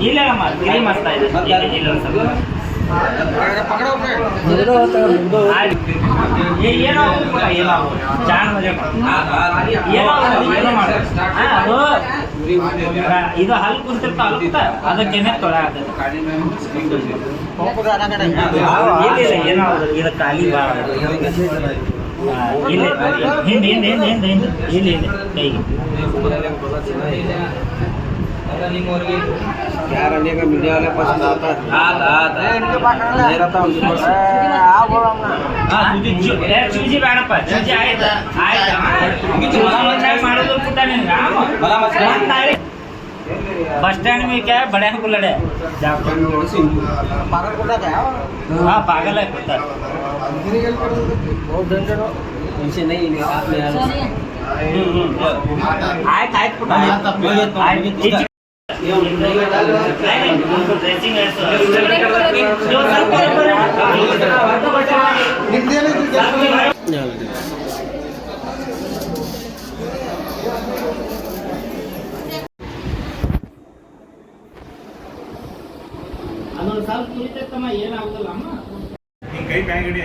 ಇಲ್ಲ ಅಮ್ಮ ಇಲ್ಲಿ ಇದೆ ಇಲ್ಲ ಸ್ವಲ್ಪ ಇದು ಹಲ್ ಕುಂತಿರ್ತ ಕುಂತ ಅದಕ್ಕೇನೆ ತೊಳ ಇಲ್ಲ ಏನೋ ಇದು ಖಾಲಿ ಭಾಳ ಇಲ್ಲ ಹಿಂದೆ ಹಿಂದೆ ಹಿಂದೆ ಹಿಂದೆ ಇಲ್ಲಿ ಕೈಗೆ यार का मीडिया वाले पसंद आता है इनके पास नहीं रहता उनके पास आ बोलो ना आए आए मत मारो तो नहीं मत बस स्टैंड में क्या है बड़े को लड़े पागल कुत्ता क्या हाँ पागल है कुत्ता नहीं साथ आए आए ಅದೊಂದು ಸ್ವಲ್ಪ ಕುರಿತೈತಮ್ಮ ಏನಾಗುದಿಲ್ಲ ಅಮ್ಮ ಕೈ ಮ್ಯಾಗಿಡಿ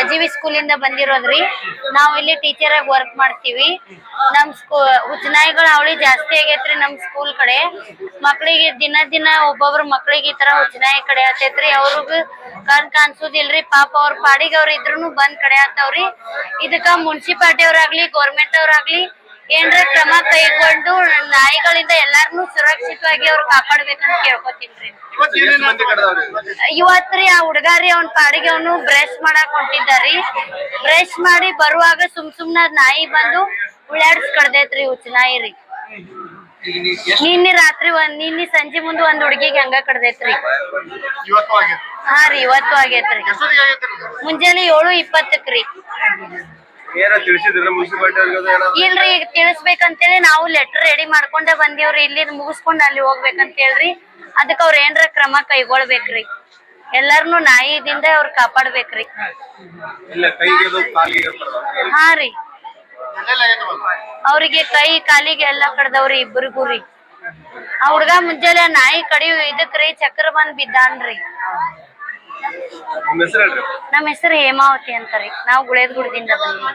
ಮತ್ತೆ ಸ್ಕೂಲ್ ಇಂದ ಬಂದಿರೋದ್ರಿ. ನಾವು ಇಲ್ಲಿ ಟೀಚರ್ ಆಗಿ ವರ್ಕ್ ಮಾಡ್ತೀವಿ. ನಮ್ ಸ್ಕೂ ಹುಚ್ಚನಾಯಿಗಳ ಅವಳಿ ಜಾಸ್ತಿ ಆಗೈತ್ರಿ ನಮ್ ಸ್ಕೂಲ್ ಕಡೆ. ಮಕ್ಳಿಗೆ ದಿನ ದಿನ ಒಬ್ಬೊಬ್ರು ಮಕ್ಳಿಗೆ ಈ ತರ ಹುಚ್ಚನಾಯಿ ಕಡೆ ಆತೈತ್ರಿ. ಅವ್ರಿಗ ಕಣ್ ಕಾಣಿಸೋದಿಲ್ರಿ. ಪಾಪ ಅವ್ರ ಪಾಡಿಗೆ ಅವ್ರ ಇದ್ರು ಬಂದ್ ಕಡೆ ಆತಾವ್ರಿ. ಇದಕ್ಕ ಮುನ್ಸಿಪಾಲ್ಟಿ ಅವ್ರಾಗ್ಲಿ ಗೌರ್ಮೆಂಟ್ ಅವ್ರಾಗ್ಲಿ ಏನ್ರ ಕ್ರಮ ಕೈಗೊಂಡು ನಾಯಿಗಳಿಂದ ಎಲ್ಲಾರ್ನು ಸುರಕ್ಷಿತವಾಗಿ ಅವ್ರು ಕಾಪಾಡ್ಬೇಕಂತ ಕೇಳ್ಕೊತೀನ್ರಿ ಇವತ್ರಿ ಆ ಹುಡ್ಗಾರಿ ಅವ್ನ ಪಾಡಿಗೆ ಅವನು ಬ್ರಷ್ ಮಾಡಕ್ ಹೊಂಟಿದ್ದಾರಿ ಬ್ರಷ್ ಮಾಡಿ ಬರುವಾಗ ಸುಮ್ ಸುಮ್ನ ನಾಯಿ ಬಂದು ಉಳ್ಳಾಡ್ಸ್ ಕಡ್ದೈತ್ರಿ ಹುಚ್ಚ ನಾಯಿ ರೀ. ನಿನ್ನೆ ರಾತ್ರಿ ಒಂದ್ ನಿನ್ನೆ ಸಂಜೆ ಮುಂದೆ ಒಂದ್ ಹುಡುಗಿಗೆ ಹಂಗ ಕಡ್ದೈತ್ರಿ. ಹಾ ರೀ ಇವತ್ತು ಆಗೇತ್ರಿ. ಮುಂಜಾನೆ ಏಳು ಇಪ್ಪತ್ತಕ್ರಿ ಏನ ಮುನ್ಸಿಪಾಲ್ಟಿ ಇಲ್ರಿ ಈಗ ತಿಳಿಸ್ಬೇಕಂತೇಳಿ ನಾವು ಲೆಟರ್ ರೆಡಿ ಮಾಡ್ಕೊಂಡೆ ಬಂದೀವ್ರಿ. ಇಲ್ಲಿ ಮುಗಿಸ್ಕೊಂಡ್ ಅಲ್ಲಿ ಹೋಗ್ಬೇಕಂತ ಹೇಳ್ರಿ. ಅದಕ್ಕ ಅವ್ರ ಏನ್ರ ಕ್ರಮ ಕೈಗೊಳ್ಬೇಕ್ರಿ. ಎಲ್ಲಾರ್ನು ನಾಯಿದಿಂದ ಅವ್ರ ಕಾಪಾಡ್ಬೇಕ್ರಿ. ಇಲ್ಲ ಕೈಗೆ ಅದು ಕಾಲಿಗೆ ಹಾ ರೀ. ಅವ್ರಿಗೆ ಕೈ ಕಾಲಿಗೆ ಎಲ್ಲಾ ಕಡ್ದವ್ರಿ ಇಬ್ಬರಿಗೂ ರೀ. ಆ ಹುಡ್ಗ ಮುಂಜಾನೆ ನಾಯಿ ಕಡಿ ಇದಕ್ರಿ ಚಕ್ರ ಬಂದ್ ಬಿದ್ದಾನ್ರಿ. ನಿಮ್ಮ ಹೆಸರು ಹೇಮಾವತಿ ಅಂತಾರಿ ನಾವು ಗುಳೇದ್ ಗುಡದಿಂದ ಬಂದ್ವಿ.